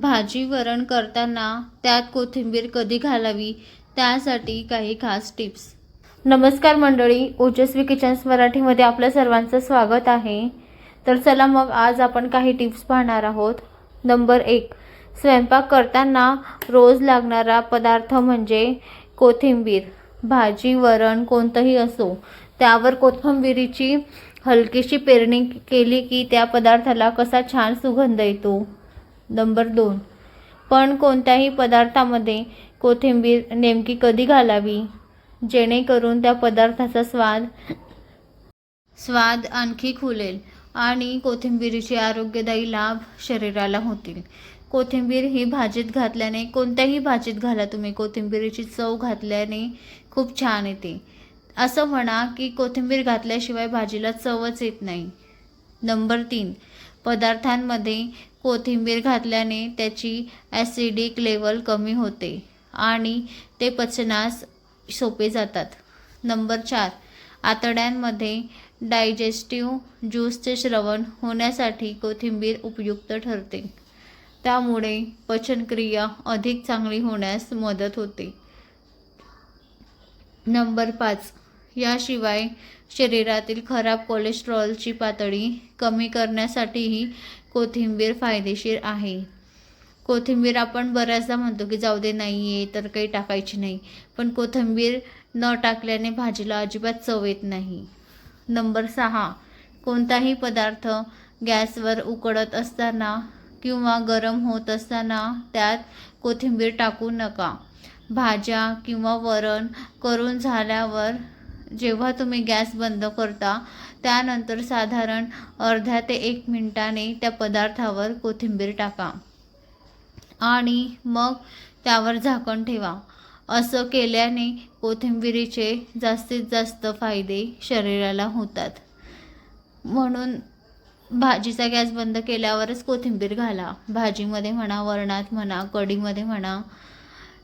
भाजी वरण करताना त्यात कोथिंबीर कधी घालावी? त्यासाठी काही खास टिप्स. नमस्कार मंडळी ओजस्वी किचन्स मराठीमध्ये आपल्या सर्वांचं स्वागत आहे. तर चला मग आज आपण काही टिप्स पाहणार आहोत. नंबर एक स्वयंपाक करताना रोज लागणारा पदार्थ म्हणजे कोथिंबीर. भाजी वरण कोणतंही असो त्यावर कोथिंबिरीची हलकीशी पेरणी केली की त्या पदार्थाला कसा छान सुगंध येतो? नंबर दोन. पण कोणत्याही पदार्थामध्ये कोथिंबीर नेमकी कधी घालावी? जेणेकरून त्या पदार्थाचा स्वाद स्वाद आणखी खुलेल आणि कोथिंबीरीचे आरोग्यदायी लाभ शरीराला होतील. कोथिंबीर ही भाजीत घातल्याने कोणत्याही भाजीत घाला तुम्ही कोथिंबीरीची चव घातल्याने खूप छान येते. असं म्हणा की कोथिंबीर घातल्याशिवाय भाजीला चवच येत नाही. नंबर तीन. पदार्थांमध्ये कोथिंबीर घातल्याने त्याची ॲसिडिक लेवल कमी होते आणि ते पचनास सोपे जातात. नंबर चार आतड्यांमध्ये डायजेस्टिव्ह ज्यूसचे श्रवण होण्यासाठी कोथिंबीर उपयुक्त ठरते. त्यामुळे पचनक्रिया अधिक चांगली होण्यास मदत होते. नंबर पाच याशिवाय शरीरातील खराब कोलेस्ट्रॉलची पातळी कमी करण्यासाठीही कोथिंबीर फायदेशीर आहे. कोथिंबीर आपण बऱ्याचदा म्हणतो की जाऊ दे नाही आहे तर काही टाकायची नाही. पण कोथिंबीर न टाकल्याने भाजीला अजिबात चव येत नाही. नंबर सहा. कोणताही पदार्थ गॅसवर उकडत असताना किंवा गरम होत असताना त्यात कोथिंबीर टाकू नका. भाज्या किंवा वरण करून झाल्यावर जेव्हा तुम्ही गॅस बंद करता त्यानंतर साधारण अर्ध्या ते एक मिनिटाने त्या पदार्थावर कोथिंबीर टाका आणि मग त्यावर झाकण ठेवा. असं केल्याने कोथिंबिरीचे जास्तीत जास्त फायदे शरीराला होतात. म्हणून भाजीचा गॅस बंद केल्यावरच कोथिंबीर घाला. भाजीमध्ये म्हणा वरणात म्हणा कढीमध्ये म्हणा